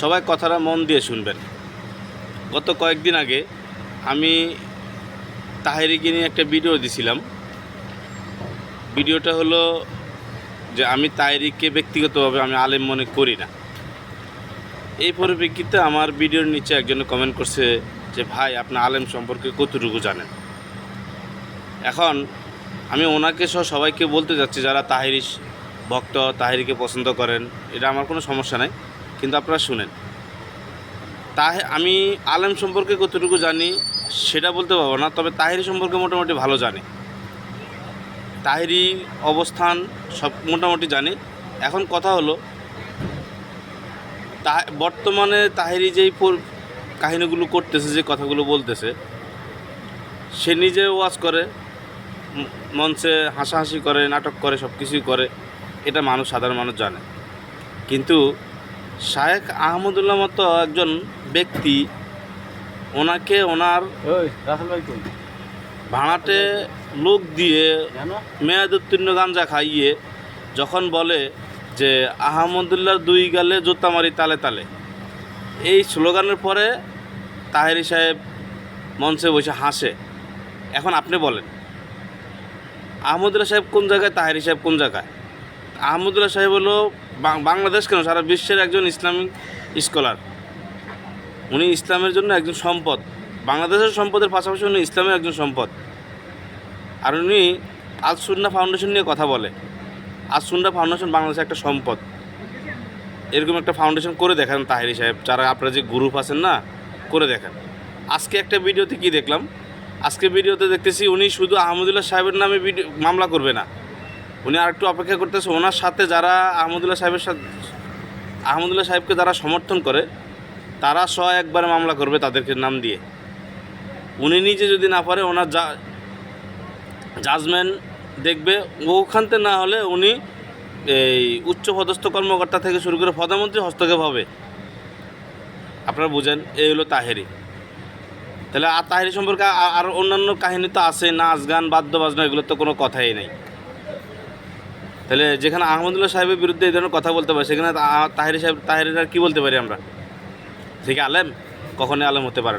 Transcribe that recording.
সবাই কথাটা মন দিয়ে শুনবেন। গত কয়েকদিন আগে আমি তাহেরিকে নিয়ে একটা ভিডিও দিছিলাম। ভিডিওটা হলো যে আমি তাহেরিককে ব্যক্তিগতভাবে আমি আলেম মনে করি না। এই পরিপ্রেক্ষিতে আমার ভিডিওর নিচে একজন কমেন্ট করছে যে, ভাই, আপনি আলেম সম্পর্কে কতটুকু জানেন? এখন আমি ওনাকে সহ সবাইকে বলতে যাচ্ছি, যারা তাহিরি ভক্ত, তাহিরিকে পছন্দ করেন, এটা আমার কোনো সমস্যা নাই। কিন্তু আপনারা শুনেন। তাহে, আমি আলেম সম্পর্কে কতটুকু জানি সেটা বলতে পারব না, তবে তাহিরি সম্পর্কে মোটামুটি ভালো জানি। তাহিরি অবস্থান সব মোটামুটি জানি। এখন কথা হলো তা বর্তমানে তাহিরি যেই কাহিনীগুলো করতেছে, যে কথাগুলো বলতেছে, সে নিজে ওয়াজ করে মঞ্চে হাসাহাসি করে, নাটক করে সব কিছুই করে, এটা মানুষ সাধারণ মানুষ জানে। কিন্তু শায়েখ আহমদুল্লাহ মতো একজন ব্যক্তি ওনাকে ওনার ভাড়াটে লোক দিয়ে মেয়াদ উত্তীর্ণ গাঞ্জা খাইয়ে যখন বলে যে আহমদুল্লাহর দুই গালে জুতা মারি তালে তালে। এই স্লোগানের পরে তাহেরি সাহেব মঞ্চে বসে হাসে। এখন আপনি বলেন আহমদুল্লাহ সাহেব কোন জায়গায় তাহেরি সাহেব কোন জায়গায়? আহমদুল্লাহ সাহেব হলো বাংলাদেশ কেন? সারা বিশ্বের একজন ইসলামিক স্কলার। উনি ইসলামের জন্য একজন সম্পদ। বাংলাদেশের সম্পদের পাশাপাশি উনি ইসলামের একজন সম্পদ। আর উনি আজ সুন্না ফাউন্ডেশন নিয়ে কথা বলে। আজ সুন্না ফাউন্ডেশন বাংলাদেশের একটা সম্পদ। এরকম একটা ফাউন্ডেশন করে দেখেন তাহেরি সাহেব। যারা আপনারা যে গ্রুপ আছেন না, করে দেখান। আজকে একটা ভিডিওতে কি দেখলাম? আজকে ভিডিওতে দেখতেছি উনি শুধু আহমদুল্লাহ সাহেবের নামে ভিডিও মামলা করবে না। উনি আর একটু অপেক্ষা করতেছে। ওনার সাথে যারা আহমদুল্লাহ সাহেবের সাথে আহমদুল্লাহ সাহেবকে যারা সমর্থন করে, তারা স একবারে মামলা করবে তাদেরকে নাম দিয়ে। উনি নিজে যদি না পারে, ওনার যা জাজমেন্ট দেখবে। ওখানতে না হলে উনি এই উচ্চপদস্থ কর্মকর্তা থেকে শুরু করে প্রধানমন্ত্রী হস্তক্ষেপ হবে। আপনারা বুঝেন, এই হলো তাহেরি। তাহলে আর তাহেরি সম্পর্কে আর অন্যান্য কাহিনী তো আছে নাচ গান বাদ্য বাজনা এগুলো তো কোনো কথাই নেই। তাহলে যেখানে আহমদুল্লাহ সাহেবের বিরুদ্ধে এই ধরনের কথা বলতে পারে, সেখানে তাহেরি সাহেব তাহেরির আর কী বলতে পারি আমরা? সে কি আলেম? কখনই আলেম হতে পারে না।